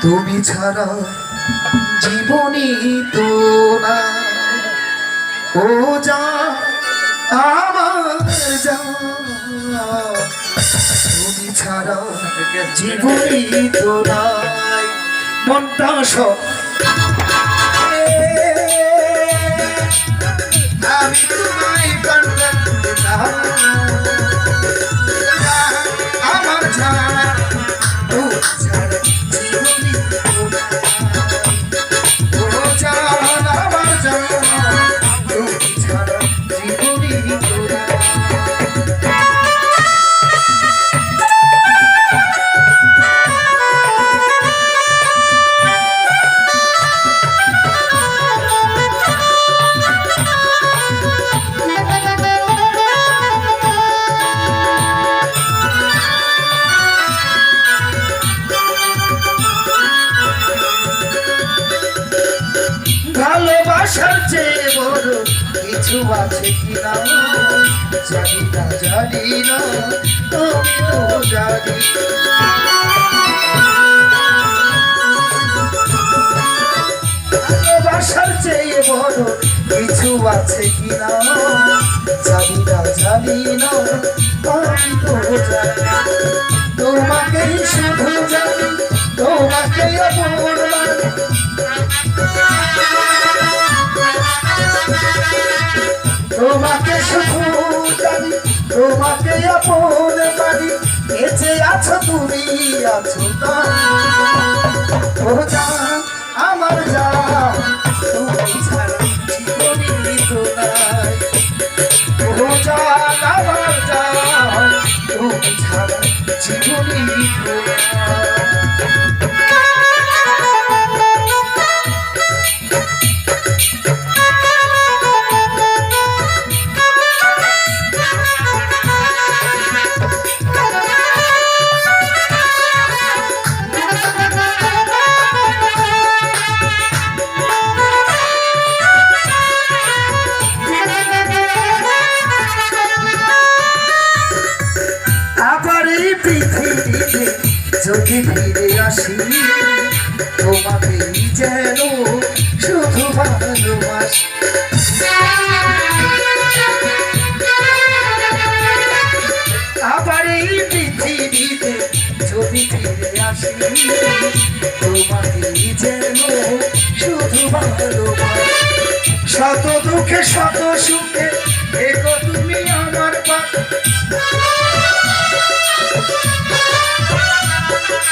তুমি ছাড়া জীবনী তো না ও যা আমার যা। তুমি ছাড়া জীবনী তো নাই। মনটা সব কিছু আছে কিনা জানি না জানি না। আমি তো জানি ভালোবাসার চেয়ে বড় কিছু আছে কিনা জানি না জানি না আমি তো তোমাকেই শুধু জানি তোমাকে অপর তোমাকে শুধু জানি, তোমাকে আপন বাড়ি। বেঁচে আছো তুমি, আছো ও জান আমার জান ছাড়া জীবনে তো যদি ফিরে আসি, তোমাকে যেন শুধু ভালোবাসি। আবার এই পৃথিবীতে যদি ফিরে আসি, তোমাকে যেন শুধু ভালোবাসি। শত দুঃখে, শত সুখে দেখো তুমি আমার পাশে।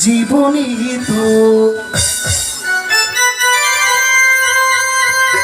জীবনী তো।